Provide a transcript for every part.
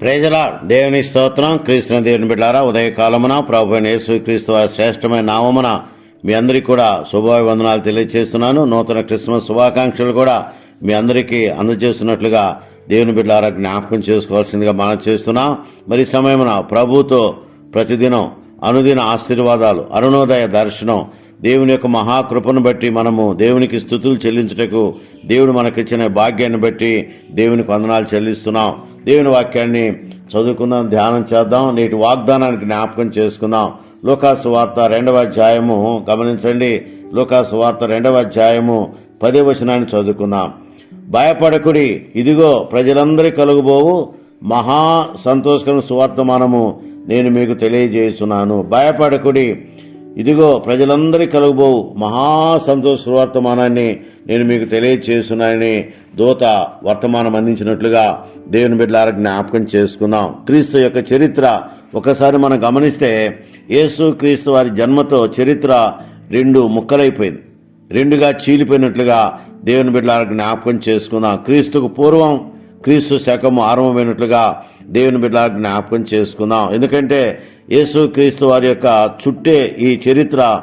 ప్రేజలా దేవుని స్తోత్రం. క్రీస్తున దేవుని బిడ్డారా ఉదయకాలమున ప్రభు యేసు క్రీస్తు వారి శ్రేష్టమైన నామమున మీ అందరికీ కూడా శుభాభివందనాలు తెలియజేస్తున్నాను నూతన క్రిస్మస్ శుభాకాంక్షలు కూడా మీ అందరికీ అందజేస్తున్నట్లుగా దేవుని బిడ్డారా జ్ఞాపకం చేసుకోవాల్సిందిగా మనం చేస్తున్నాం. మరి సమయమున ప్రభుతో ప్రతిదినం అనుదిన ఆశీర్వాదాలు అరుణోదయ దర్శనం. దేవుని యొక్క మహాకృపను బట్టి మనము దేవునికి స్థుతులు చెల్లించుటకు దేవుడు మనకిచ్చిన భాగ్యాన్ని బట్టి దేవునికి వందనాలు చెల్లిస్తున్నాం. దేవుని వాక్యాన్ని చదువుకుందాం ధ్యానం చేద్దాం. నేటి వాగ్దానానికి జ్ఞాపకం చేసుకుందాం. లోకాసు వార్త రెండవ అధ్యాయము గమనించండి. లోకాసు వార్త రెండవ అధ్యాయము పదే వచనాన్ని చదువుకుందాం. భయపడకుడి ఇదిగో ప్రజలందరి కలుగుబోవు. మహా సంతోషకరం సువార్త మనము నేను మీకు తెలియజేస్తున్నాను. భయపడకుడి. ఇదిగో ప్రజలందరి కలుగుబోవు మహా సంతోష సువార్తమానాన్ని నేను మీకు తెలియజేస్తున్నానని దూత వర్తమానం అందించినట్లుగా దేవుని బిడ్డలారా జ్ఞాపకం చేసుకుందాం. క్రీస్తు యొక్క చరిత్ర ఒకసారి మనం గమనిస్తే యేసు క్రీస్తు వారి జన్మతో చరిత్ర రెండు ముక్కలైపోయింది. రెండుగా చీలిపోయినట్లుగా దేవుని బిడ్డలారా జ్ఞాపకం చేసుకుందాం. క్రీస్తుకు పూర్వం క్రీస్తు శకము ఆరంభమైనట్లుగా దేవుని బిడ్డ జ్ఞాపకం చేసుకుందాం. ఎందుకంటే యేసు క్రీస్తు వారి యొక్క చుట్టే ఈ చరిత్ర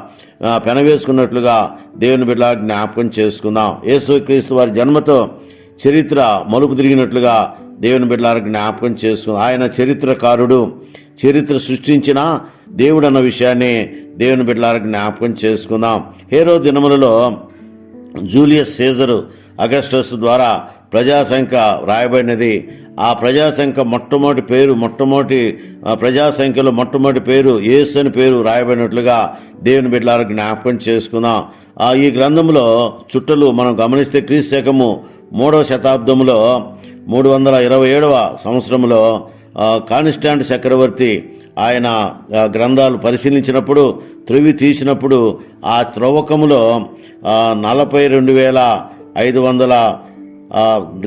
పెనవేసుకున్నట్లుగా దేవుని బిడ్డ జ్ఞాపకం చేసుకుందాం. యేసు క్రీస్తు వారి జన్మతో చరిత్ర మలుపు తిరిగినట్లుగా దేవుని బిడ్డలకు జ్ఞాపకం చేసుకుందాం. ఆయన చరిత్రకారుడు చరిత్ర సృష్టించిన దేవుడు అన్న విషయాన్ని దేవుని బిడ్డలకు జ్ఞాపకం చేసుకుందాం. హేరో దినములలో జూలియస్ సీజరు అగస్టస్ ద్వారా ప్రజాసంఖ్య వ్రాయబడినది ఆ ప్రజాసంఖ్య మొట్టమొదటి పేరు మొట్టమొదటి ప్రజాసంఖ్యలో మొట్టమొదటి పేరు యేసు అని పేరు రాయబడినట్లుగా దేవుని బిడ్డలారా జ్ఞాపకం చేసుకుందాం. ఆ ఈ గ్రంథంలో చుట్టలు మనం గమనిస్తే క్రీస్తు మూడవ శతాబ్దంలో మూడు వందల ఇరవై ఏడవ సంవత్సరంలో కానిస్టాంట్ చక్రవర్తి ఆయన గ్రంథాలు పరిశీలించినప్పుడు త్రువి తీసినప్పుడు ఆ త్రవ్వకములో నలభై రెండు వేల ఐదు వందల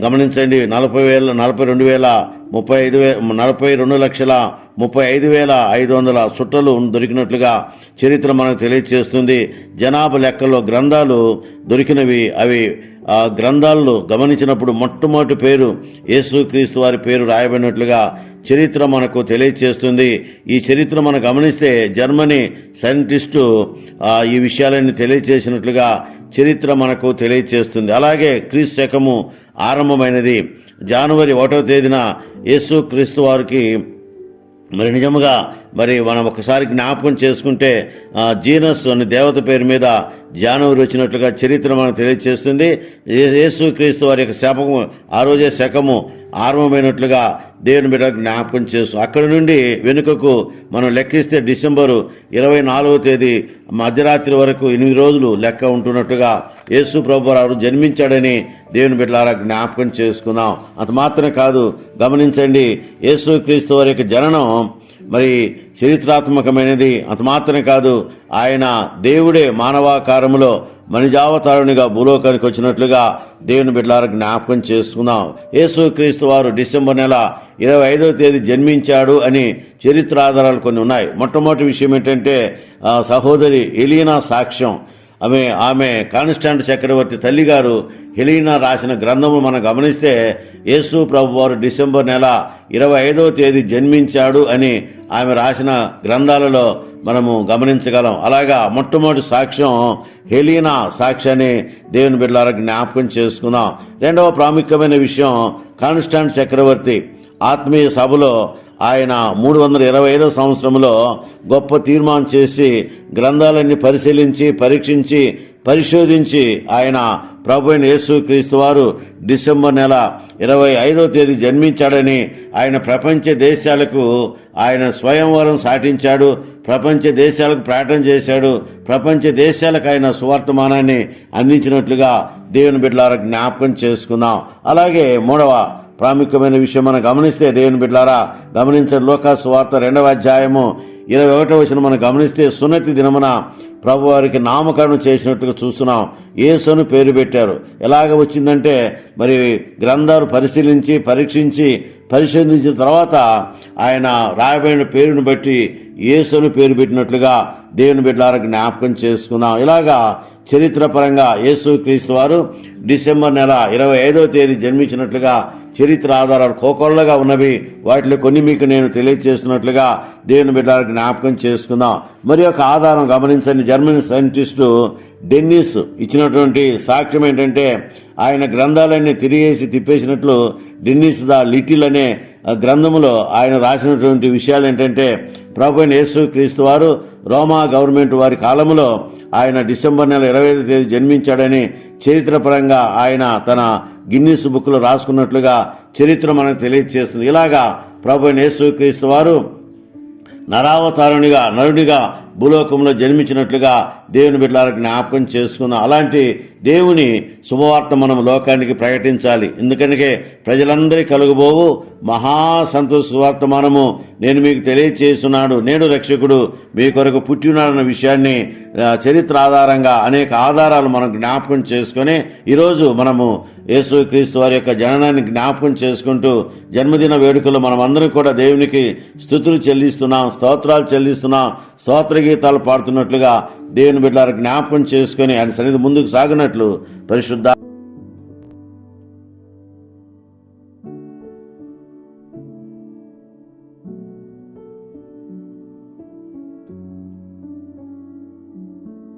గమనించండి నలభై వేల నలభై రెండు వేల ముప్పై ఐదు వే నలభై రెండు లక్షల ముప్పై ఐదు వేల ఐదు వందల చుట్టలు దొరికినట్లుగా చరిత్ర మనకు తెలియజేస్తుంది జనాభా లెక్కలో గ్రంథాలు దొరికినవి అవి ఆ గ్రంథాలను గమనించినప్పుడు మొట్టమొదటి పేరు యేసుక్రీస్తు వారి పేరు రాయబడినట్లుగా చరిత్ర మనకు తెలియచేస్తుంది. ఈ చరిత్ర మనం గమనిస్తే జర్మనీ సైంటిస్టు ఈ విషయాలన్నీ తెలియచేసినట్లుగా చరిత్ర మనకు తెలియచేస్తుంది. అలాగే క్రీస్తు శకము ఆరంభమైనది. జనవరి ఒకటో తేదీన యేసు క్రీస్తు వారికి మరి నిజముగా మరి మనం ఒకసారి జ్ఞాపకం చేసుకుంటే జీనస్ అనే దేవత పేరు మీద జానవరి వచ్చినట్లుగా చరిత్ర మనకు తెలియజేస్తుంది ఏ- యేసు క్రీస్తు వారి యొక్క శపము ఆ రోజే శకము ఆరంభమైనట్లుగా దేవుని బిడ్డ జ్ఞాపకం చేస్తూ అక్కడి నుండి వెనుకకు మనం లెక్కిస్తే డిసెంబరు ఇరవై నాలుగవ తేదీ మధ్యరాత్రి వరకు ఎనిమిది రోజులు లెక్క ఉంటున్నట్టుగా యేసు ప్రభు వారు జన్మించాడని దేవుని బిడ్డలారా జ్ఞాపకం చేసుకుందాం. అంత మాత్రమే కాదు గమనించండి యేసు క్రీస్తు వారి యొక్క జననం మరి చరిత్రాత్మకమైనది అంత మాత్రమే కాదు ఆయన దేవుడే మానవాకారములో మనిజావతారునిగా భూలోకానికి వచ్చినట్లుగా దేవుని బిడ్డలారా జ్ఞాపకం చేసుకుందాం. యేసుక్రీస్తు వారు డిసెంబర్ నెల ఇరవై ఐదవ తేదీ జన్మించాడు అని చరిత్ర ఆధారాలు కొన్ని ఉన్నాయి. మొట్టమొదటి విషయం ఏంటంటే సహోదరి ఎలీనా సాక్ష్యం. ఆమె ఆమె కాన్స్టాంట్ చక్రవర్తి తల్లిగారు హెలీనా రాసిన గ్రంథము మనం గమనిస్తే యేసు ప్రభు వారు డిసెంబర్ నెల ఇరవై ఐదవ తేదీ జన్మించాడు అని ఆమె రాసిన గ్రంథాలలో మనము గమనించగలం. అలాగా మొట్టమొదటి సాక్ష్యం హెలీనా సాక్ష్యాన్ని దేవుని బిడ్డలారా జ్ఞాపకం చేసుకున్నాం రెండవ ప్రాముఖ్యమైన విషయం కాన్స్టాంట్ చక్రవర్తి ఆత్మీయ సభలో ఆయన మూడు వందల ఇరవై ఐదవ సంవత్సరంలో గొప్ప తీర్మానం చేసి గ్రంథాలన్నీ పరిశీలించి పరీక్షించి పరిశోధించి ఆయన ప్రభు అయిన యేసు క్రీస్తు వారు డిసెంబర్ నెల ఇరవై ఐదో తేదీ జన్మించాడని ఆయన ప్రపంచ దేశాలకు ఆయన స్వయంవరం సాటించాడు ప్రపంచ దేశాలకు ప్రకటన చేశాడు ప్రపంచ దేశాలకు ఆయన సువర్తమానాన్ని అందించినట్లుగా దేవుని బిడ్డలారా జ్ఞాపకం చేసుకుందాం. అలాగే మూడవ ప్రాముఖ్యమైన విషయం మనం గమనిస్తే దేవుని బిడ్డారా గమనించిన లోకాసు వార్త రెండవ అధ్యాయము. ఇరవై ఒకటో వచ్చిన మనం గమనిస్తే సున్నతి దినమున ప్రభువారికి నామకరణం చేసినట్టుగా చూస్తున్నాం. యేసును పేరు పెట్టారు. ఎలాగ వచ్చిందంటే మరి గ్రంథాలు పరిశీలించి పరీక్షించి పరిశోధించిన తర్వాత ఆయన రాయబడిన పేరును బట్టి యేసును పేరు పెట్టినట్లుగా దేవుని బిడ్డలకు జ్ఞాపకం చేసుకున్నాం. ఇలాగా చరిత్రపరంగా యేసు క్రీస్తు వారు డిసెంబర్ నెల ఇరవై ఐదవ తేదీ జన్మించినట్లుగా చరిత్ర ఆధారాలు కోకొల్లగా ఉన్నవి. వాటిలో కొన్ని మీకు నేను తెలియజేస్తున్నట్లుగా దేవుని బిడ్డలకు జ్ఞాపకం చేసుకుందాం. మరి ఒక ఆధారం గమనించండి. జర్మన్ సైంటిస్టు డెన్నిస్ ఇచ్చినటువంటి సాక్ష్యం ఏంటంటే ఆయన గ్రంథాలన్నీ తిరిగేసి తిప్పేసినట్లు డెన్నిస్ ద లిటిల్ అనే గ్రంథములో ఆయన రాసినటువంటి విషయాలు ఏంటంటే ప్రభు యేసు క్రీస్తు వారు రోమా గవర్నమెంట్ వారి కాలంలో ఆయన డిసెంబర్ నెల ఇరవై ఐదు తేదీ జన్మించాడని చరిత్రపరంగా ఆయన తన గిన్నీస్ బుక్లో రాసుకున్నట్లుగా చరిత్ర మనకు తెలియజేస్తుంది ఇలాగా ప్రభు యేసు క్రీస్తు వారు నరావతారునిగా నరుడిగా భూలోకంలో జన్మించినట్లుగా దేవుని బిడ్డలకు జ్ఞాపకం చేసుకున్నాం. అలాంటి దేవుని శుభవార్త మనం లోకానికి ప్రకటించాలి. ఎందుకంటే ప్రజలందరి కలుగుబోవు మహా సంతోష సువార్తమానము నేను మీకు తెలియచేస్తున్నాడు. నేడు రక్షకుడు మీ కొరకు పుట్టినాడన్న విషయాన్ని చరిత్ర ఆధారంగా అనేక ఆధారాలు మనం జ్ఞాపకం చేసుకొని ఈరోజు మనము యేసుక్రీస్తు వారి యొక్క జననాన్ని జ్ఞాపకం చేసుకుంటూ జన్మదిన వేడుకలు మనం అందరం కూడా దేవునికి స్థుతులు చెల్లిస్తున్నాం స్తోత్రాలు చెల్లిస్తున్నాం స్తోత్ర గీతాలు పాడుతున్నట్లుగా దేవుని బిడ్డల జ్ఞాపకం చేసుకొని ఆయన సన్నిధి ముందుకు సాగినట్లు పరిశుద్ధ